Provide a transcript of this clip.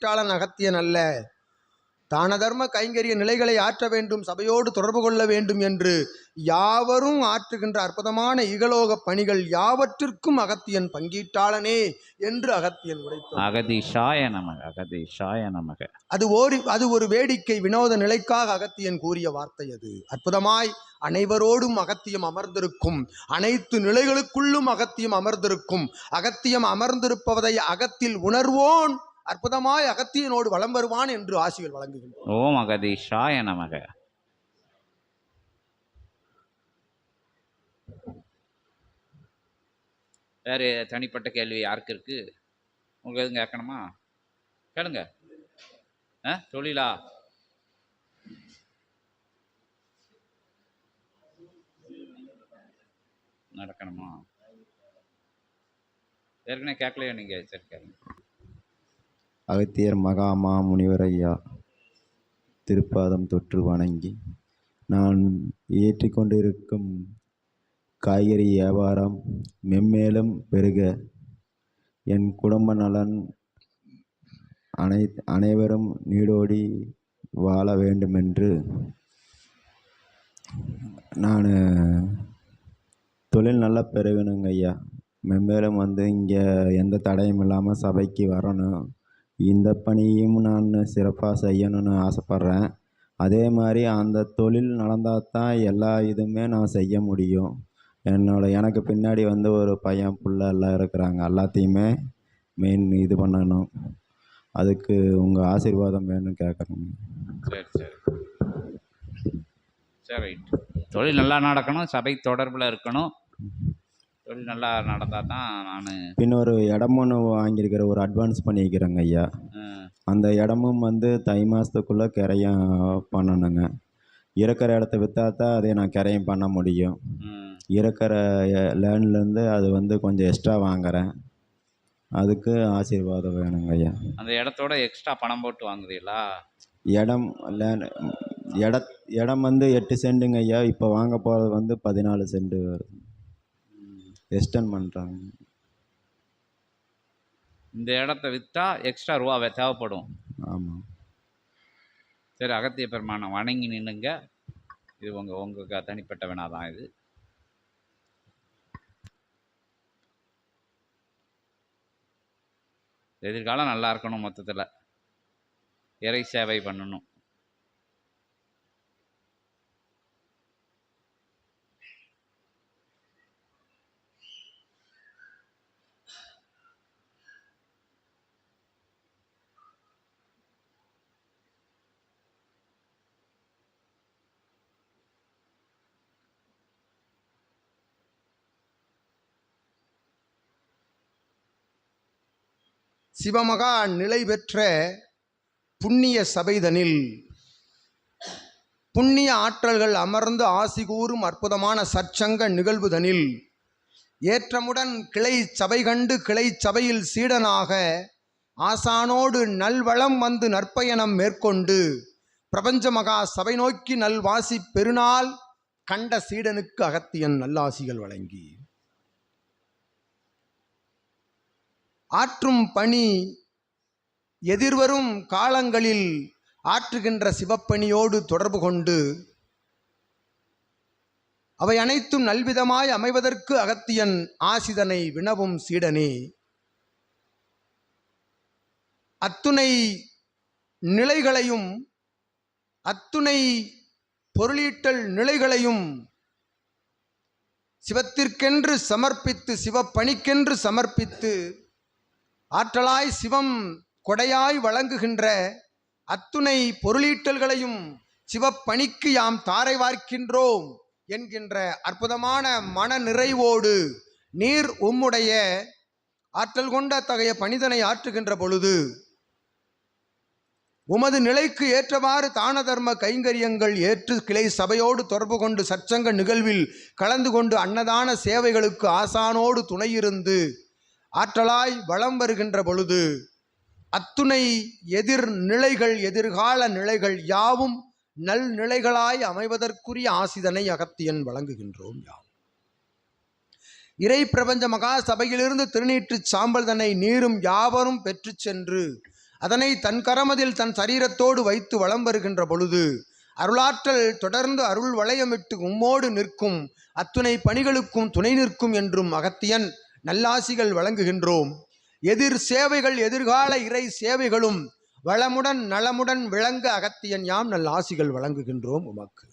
பங்கீட்டாளன் அகத்தியன் அல்ல. தான தர்ம கைங்கரிய நிலைகளை ஆற்ற வேண்டும் சபையோடு தொடர்பு கொள்ள வேண்டும் என்று யாவரும் ஆற்றுகின்ற அற்புதமான இகலோக பணிகள் யாவற்றிற்கும் அகத்தியன் பங்கீட்டாளனே என்று அகத்தியன் உரைத்தார் அகதீஷாய நமக அகதீஷாய நமக. அது ஓரி அது ஒரு வேடிக்கை வினோத நிலைக்காக அகத்தியன் கூறிய வார்த்தை அது. அற்புதமாய் அனைவரோடும் அகத்தியம் அமர்ந்திருக்கும் அனைத்து நிலைகளுக்குள்ளும் அகத்தியம் அமர்ந்திருக்கும் அகத்தியம் அமர்ந்திருப்பதை அகத்தில் உணர்வோன் அற்புதமாய் அகத்தியனோடு வளம் வருவான் என்று ஆசிகள் வழங்குகின்றனர் ஓம் அகதீஷாய நமக. வேறு தனிப்பட்ட கேள்வி யாருக்கு இருக்கு? உங்களுக்கு எதுவும் கேட்கணுமா? கேளுங்க. ஆ தொழிலா? நடக்கணுமா? ஏற்கனவே கேட்கலையோ நீங்கள் சரி கேளுங்க. அகத்தியர் மகாமா முனிவர் ஐயா திருப்பாதம் தொற்று வணங்கி நான் ஏற்றிக்கொண்டிருக்கும் காய்கறி வியாபாரம் மென்மேலும் பெருக என் குடும்ப நலன் அனை அனைவரும் நீடோடி வாழ வேண்டுமென்று நான் தொழில் நல்லா பெருகணுங்க ஐயா மென்மேலும் வந்து இங்கே எந்த தடையும் இல்லாமல் சபைக்கு வரணும். இந்த பணியும் நான் சிறப்பாக செய்யணும்னு ஆசைப்பட்றேன். அதே மாதிரி அந்த தொழில் நடந்தால் தான் எல்லா இதுவுமே நான் செய்ய முடியும். என்னோட எனக்கு பின்னாடி வந்து ஒரு பையன் பிள்ள எல்லாம் இருக்கிறாங்க. எல்லாத்தையுமே மெயின் இது பண்ணணும். அதுக்கு உங்கள் ஆசீர்வாதம் வேணும்னு கேட்குறேங்க. சரி சரி. சரி. தொழில் நல்லா நடக்கணும். சபை தொடர்பில் இருக்கணும். தொழில் நல்லா நடந்தால் தான் நான் பின்ன ஒரு இடம் ஒன்று வாங்கியிருக்கிற ஒரு அட்வான்ஸ் பண்ணிக்கிறேங்க ஐயா. அந்த இடமும் வந்து தை மாதத்துக்குள்ளே கிரையம் பண்ணணுங்க. இருக்கிற இடத்த விற்றா தான் அதை நான் கிரையம் பண்ண முடியும். இருக்கிற லேண்ட்லேருந்து அது வந்து கொஞ்சம் எக்ஸ்ட்ரா வாங்குறேன். அதுக்கு ஆசீர்வாதம் வேணுங்க ஐயா. அந்த இடத்தோட எக்ஸ்ட்ரா பணம் போட்டு வாங்குறீங்களா? இடம் லேண்ட் இட இடம் வந்து எட்டு சென்ட்டுங்க ஐயா. இப்போ வாங்க போகிறது வந்து பதினாலு சென்ட் வருது. எக்ஸ்டன் பண்ணுறாங்க இந்த இடத்த விற்றா எக்ஸ்ட்ரா ரூபா வே- தேவைப்படும். ஆமாம் சரி அகத்திய பெருமானை வணங்கி நின்னுங்க இது உங்கள் உங்களுக்கு தனிப்பட்ட வினா தான் இது. எதிர்காலம் நல்லா இருக்கணும் மொத்தத்தில். இறை சேவை பண்ணணும். சிவமகா நிலை பெற்ற புண்ணிய சபைதனில் புண்ணிய ஆற்றல்கள் அமர்ந்து ஆசி கூறும் அற்புதமான சற்சங்க நிகழ்வுதனில் ஏற்றமுடன் கிளை சபை கண்டு கிளை சபையில் சீடனாக ஆசானோடு நல்வளம் வந்து நற்பயணம் மேற்கொண்டு பிரபஞ்ச மகா சபை நோக்கி நல்வாசி பெருநாள் கண்ட சீடனுக்கு அகத்தியன் நல்லாசிகள் வழங்கி. ஆற்றும் பணி எதிர்வரும் காலங்களில் ஆற்றுகின்ற சிவப்பணியோடு தொடர்பு கொண்டு அவை அனைத்தும் நல்விதமாய் அமைவதற்கு அகத்தியன் ஆசிதனை வினவும் சீடனே. அத்துணை நிலைகளையும் அத்துணை பொருளீட்டல் நிலைகளையும் சிவத்திற்கென்று சமர்ப்பித்து சிவப்பணிக்கென்று சமர்ப்பித்து ஆற்றலாய் சிவம் கொடையாய் வழங்குகின்ற அத்துணை பொருளீட்டல்களையும் சிவப்பணிக்கு யாம் தாரை வார்க்கின்றோம் என்கின்ற அற்புதமான மன நிறைவோடு நீர் உம்முடைய ஆற்றல் கொண்ட அத்தகைய பணிதனை ஆற்றுகின்ற பொழுது உமது நிலைக்கு ஏற்றவாறு தான தர்ம கைங்கரியங்கள் ஏற்று கிளை சபையோடு தொடர்பு கொண்டு சற்சங்க நிகழ்வில் கலந்து கொண்டு அன்னதான சேவைகளுக்கு ஆசானோடு துணையிருந்து ஆற்றலாய் வலம் வருகின்ற பொழுது அத்துணை எதிர் நிலைகள் எதிர்கால நிலைகள் யாவும் நல் நிலைகளாய் அமைவதற்குரிய ஆசிதனை அகத்தியன் வழங்குகின்றோம் யாம். இறை பிரபஞ்ச மகா சபையிலிருந்து திருநீற்றுச் சாம்பல் தன்னை நீரும் யாவரும் பெற்று சென்று அதனை தன் கரமதில் தன் சரீரத்தோடு வைத்து வலம் வருகின்ற பொழுது அருளாற்றல் தொடர்ந்து அருள் வளையமிட்டு உம்மோடு நிற்கும் அத்துணை பணிகளுக்கும் துணை நிற்கும் என்றும் அகத்தியன் நல்லாசிகள் வழங்குகின்றோம். எதிர் சேவைகள் எதிர்கால இறை சேவைகளும் வளமுடன் நலமுடன் விளங்க அகத்தியன் யாம் நல்லாசிகள் வழங்குகின்றோம் உமக்கு.